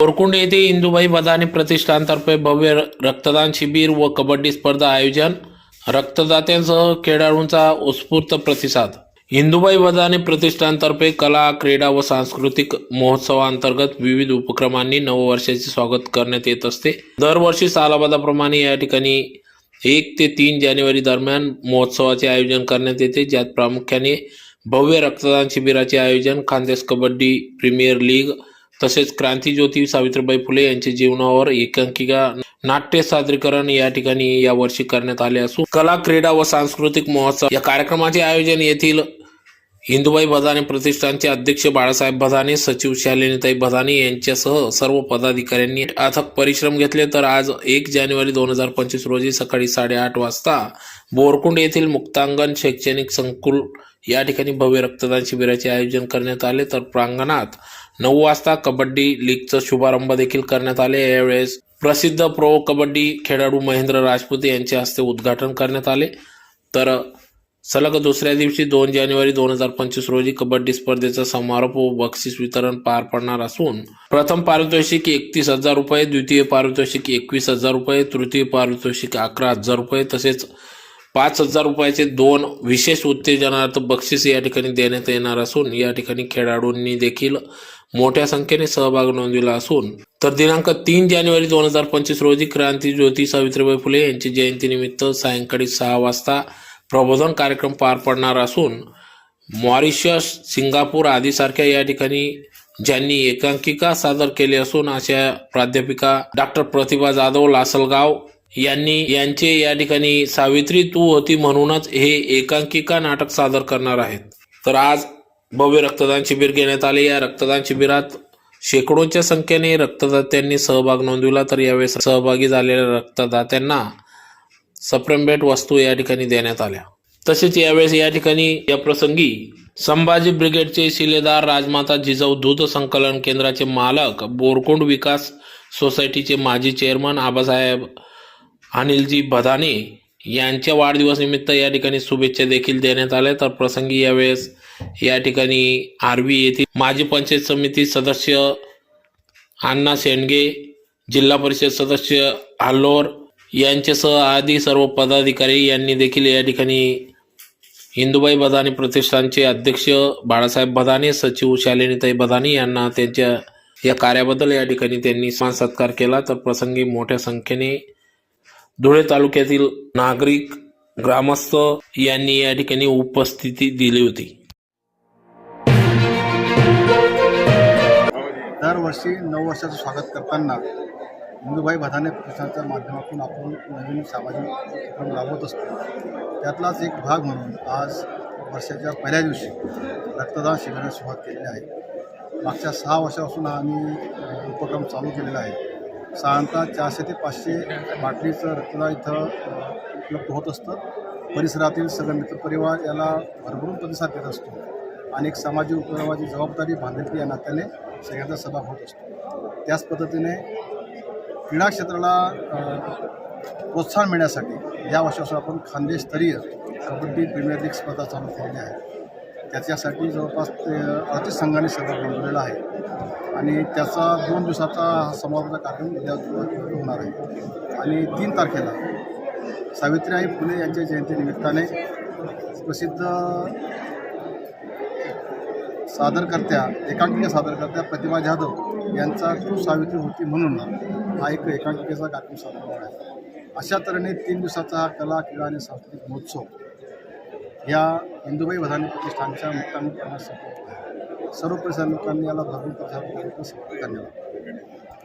कोरकुंड येथे इंदुबाई बदाने प्रतिष्ठानतर्फे भव्य रक्तदान शिबिर व कबड्डी स्पर्धा आयोजन. रक्तदात्यांसह खेळाडूंचा उत्स्फूर्त प्रतिसाद. इंदुबाई बदाने प्रतिष्ठानतर्फे कला क्रीडा व सांस्कृतिक महोत्सवांतर्गत विविध उपक्रमांनी नववर्षाचे स्वागत करण्यात येत असते. दरवर्षी सालाबादाप्रमाणे या ठिकाणी एक ते तीन जानेवारी दरम्यान महोत्सवाचे आयोजन करण्यात येते. ज्यात प्रामुख्याने भव्य रक्तदान शिबिराचे आयोजन खानदेश कबड्डी प्रीमियर लीग तसेच क्रांतीज्योती सावित्रीबाई फुले यांच्या जीवनावर एकांकिका नाट्य सादरीकरण या ठिकाणी यावर्षी करण्यात आले असून कला क्रीडा व सांस्कृतिक महोत्सव या कार्यक्रमाचे आयोजन येथील हिंदुबाई बदाने प्रतिष्ठानचे अध्यक्ष बाळासाहेब बदाने सचिव शालिनीताई बदाने यांच्यासह सर्व पदाधिकाऱ्यांनी अथक परिश्रम घेतले. तर आज एक जानेवारी दोन हजार पंचवीस रोजी सकाळी साडेआठ वाजता बोरकुंड येथील मुक्तांगण शैक्षणिक संकुल या ठिकाणी भव्य रक्तदान शिबिराचे आयोजन करण्यात आले. तर प्रांगणात नऊ वाजता कबड्डी लीगचा शुभारंभ देखील करण्यात आले. यावेळेस प्रसिद्ध प्रो कबड्डी खेळाडू महेंद्र राजपूत यांच्या हस्ते उद्घाटन करण्यात आले. तर सलग दुसऱ्या दिवशी दोन जानेवारी दोन हजार पंचवीस रोजी कबड्डी स्पर्धेचा समारोप व बक्षीस वितरण पार पडणार असून प्रथम पारितोषिक एकतीस हजार रुपये द्वितीय पारितोषिक एकवीस हजार रुपये तृतीय पारितोषिक अकरा हजार रुपये तसेच पाच हजार रुपयाचे दोन विशेष उत्तेजनार्थ बक्षीस या ठिकाणी देण्यात येणार असून या ठिकाणी खेळाडूंनी देखील मोठ्या संख्येने सहभाग नोंदविला असून तर दिनांक तीन जानेवारी दोन हजार पंचवीस रोजी क्रांती ज्योती सावित्रीबाई फुले यांची जयंतीनिमित्त सायंकाळी सहा वाजता प्रबोधन कार्यक्रम पार पडणार असून मॉरिशस सिंगापूर आदीसारख्या या ठिकाणी ज्यांनी एकांकिका सादर केली असून अशा प्राध्यापिका डॉक्टर प्रतिभा जाधव लासलगाव यांनी यांचे या ठिकाणी सावित्री तू होती म्हणूनच हे एकांकिका नाटक सादर करणार आहेत. तर आज भव्य रक्तदान शिबिर घेण्यात आले. या रक्तदान शिबिरात शेकडोच्या संख्येने रक्तदात्यांनी सहभाग नोंदविला. तर यावेळेस सहभागी झालेल्या रक्तदात्यांना सप्रमभेट वस्तू या ठिकाणी देण्यात आल्या. तसेच यावेळेस या ठिकाणी या प्रसंगी संभाजी ब्रिगेडचे शिलेदार राजमाता जिजाऊ दूध संकलन केंद्राचे मालक बोरकुंड विकास सोसायटीचे माजी चेअरमन आबासाहेब अनिलजी भदाने यांच्या वाढदिवसनिमित्त या ठिकाणी शुभेच्छा देखील देण्यात आल्या. तर प्रसंगी यावेळेस या ठिकाणी आरवी येथील माजी पंचायत समिती सदस्य अण्णा शेंडगे जिल्हा परिषद सदस्य आल्लोर यांच्यासह आदी सर्व पदाधिकारी यांनी देखील या ठिकाणी हिंदूबाई बदाने प्रतिष्ठानचे अध्यक्ष बाळासाहेब बदाने सचिव शालिनीताई बदाने यांना त्यांच्या या कार्याबद्दल या ठिकाणी त्यांनी मान सत्कार केला. तर प्रसंगी मोठ्या संख्येने धुळे तालुक्यातील नागरिक ग्रामस्थ यांनी या ठिकाणी उपस्थिती दिली होती. दरवर्षी नववर्षाचं स्वागत करताना हिंदूभाई बधाने प्रशासनाच्या माध्यमातून आपण नवीन सामाजिक उपक्रम राबवत असतो. त्यातलाच एक भाग म्हणून आज वर्षाच्या पहिल्या दिवशी रक्तदान शिबिराला सुरुवात केलेली आहे. मागच्या सहा वर्षापासून आम्ही उपक्रम चालू केलेला आहे. साधारणतः चारशे ते पाचशे बाटलीचं रक्तदान इथं उपलब्ध होत असतं. परिसरातील सगळे मित्रपरिवार याला भरभरून प्रतिसाद देत असतो. आणि एक सामाजिक उपक्रमाची जबाबदारी बांधलेली या नात्याने सगळ्यांचा सहभाग होत असतो. त्याच पद्धतीने क्रीडा क्षेत्राला प्रोत्साहन मिळण्यासाठी या वर्षापासून आपण खानदेशस्तरीय कबड्डी प्रीमियर लीग स्पर्धा चालू केलेली आहे. त्याच्यासाठी जवळपास ते अडतीस संघाने सहभाग नोंदवलेला आहे. आणि त्याचा दोन दिवसाचा हा समारोपाचा कार्यक्रम उद्या होणार आहे. आणि तीन तारखेला सावित्रीबाई फुले यांच्या जयंतीनिमित्ताने प्रसिद्ध सादरकर्त्या एकांकिका सादरकर्त्या प्रतिमा जाधव यांचा तू सावित्री होती म्हणून हा एक एकांकिकेचा कार्यक्रम सादर होणार आहे. अशा तऱ्हेने तीन दिवसाचा हा कला क्रीडा आणि सांस्कृतिक महोत्सव या हिंदुबाई वधानी प्रतिष्ठानच्या मुक्तांनी करण्यास सर्व परिसर लोकांनी याला भरपूर प्रतिसाद दिल्याबद्दल धन्यवाद